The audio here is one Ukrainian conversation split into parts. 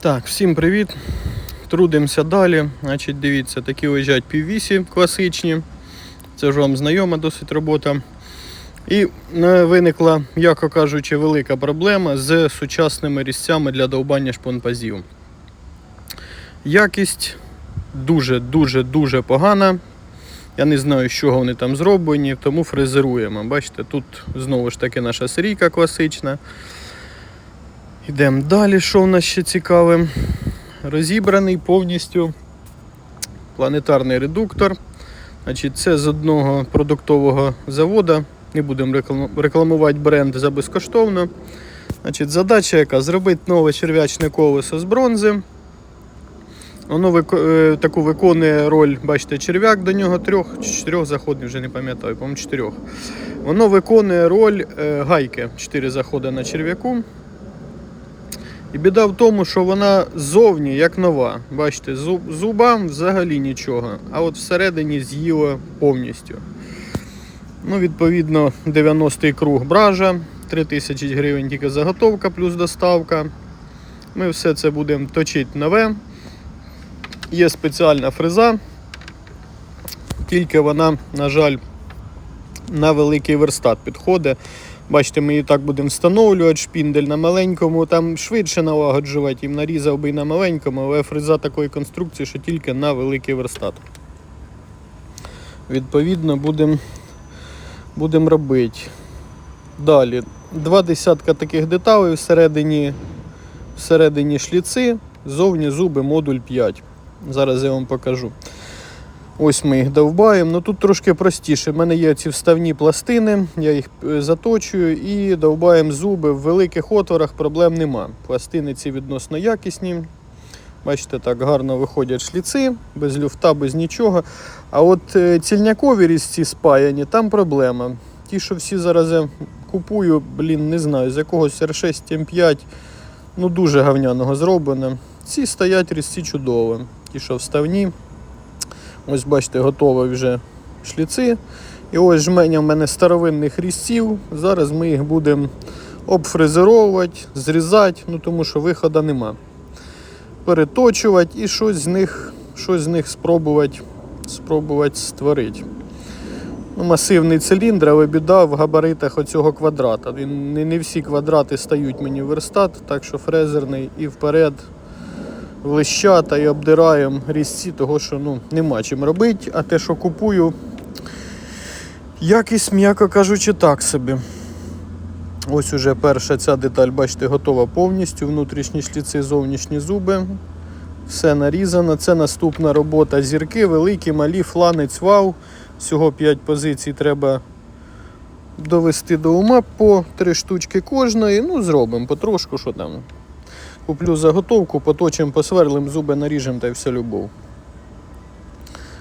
Так, всім привіт. Трудимося далі. Значить, дивіться, такі лежать піввісі класичні. Це ж вам знайома досить робота. І е, виникла, яко кажучи, велика проблема з сучасними різцями для довбання шпонпазів. Якість дуже-дуже дуже погана. Я не знаю, з чого вони там зроблені, тому фрезеруємо. Бачите, тут знову ж таки наша серійка класична. Йдемо далі, що в нас ще цікаве. Розібраний повністю планетарний редуктор. Значить, це з одного продуктового заводу. Не будемо рекламувати бренд за безкоштовно. Значить, задача яка? Зробити нове черв'ячне колесо з бронзи. Воно е, таку виконує роль, бачите, черв'як до нього трьох чотирьох заходів, вже не пам'ятаю, по-моєму, чотирьох. Воно виконує роль е, гайки. Чотири заходи на черв'яку. І біда в тому, що вона ззовні як нова. Бачите, зуб, зубам взагалі нічого, а от всередині з'їла повністю. Ну, відповідно, 90-й круг бража, 3000 гривень тільки заготовка плюс доставка. Ми все це будемо точити нове. Є спеціальна фреза, тільки вона, на жаль, на великий верстат підходить. Бачите, ми її так будемо встановлювати, шпіндель на маленькому, там швидше налагоджувати, їм нарізав би і на маленькому, але фреза такої конструкції, що тільки на великий верстат. Відповідно, будемо будем робити. Далі. Два десятка таких деталей всередині, всередині шліци, зовні зуби модуль 5. Зараз я вам покажу. Ось ми їх довбаємо. Ну тут трошки простіше. У мене є ці вставні пластини, я їх е, заточую і довбаємо зуби. В великих отворах проблем нема. Пластини ці відносно якісні. Бачите, так гарно виходять шліци, без люфта, без нічого. А от е, цільнякові різці спаяні, там проблема. Ті, що всі зараз купую, блін, не знаю, з якогось R6 M5, ну дуже гавняного зроблено. Ці стоять різці чудово. Ті, що вставні. Ось бачите, готові вже шліци. І ось жменя в мене старовинних різців. Зараз ми їх будемо обфрезеровувати, зрізати, ну тому що виходу нема. Переточувати і щось з них, щось з них спробувати, спробувати створити. Ну, масивний циліндр, але біда в габаритах оцього квадрата. Не, не всі квадрати стають мені в верстат, так що фрезерний і вперед лищата і обдираємо різці, того що ну, нема чим робити, а те, що купую, якість, м'яко кажучи, так собі. Ось уже перша ця деталь, бачите, готова повністю. Внутрішні шліци, зовнішні зуби. Все нарізано. Це наступна робота. Зірки великі, малі, фланець, вау. Всього 5 позицій треба довести до ума по 3 штучки кожної. Ну, зробимо потрошку, що там. Куплю заготовку, поточимо, посверлим, зуби наріжемо та й все любов.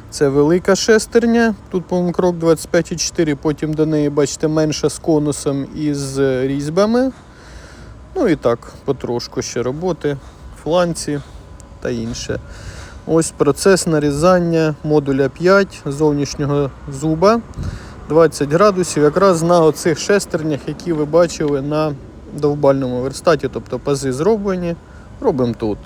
Це велика шестерня. Тут, по-моєму, крок 25,4, потім до неї, бачите, менша з конусом і з різьбами. Ну і так, потрошку ще роботи, фланці та інше. Ось процес нарізання модуля 5 зовнішнього зуба 20 градусів, якраз на оцих шестернях, які ви бачили на довбальному верстаті, тобто пази зроблені, робимо тут.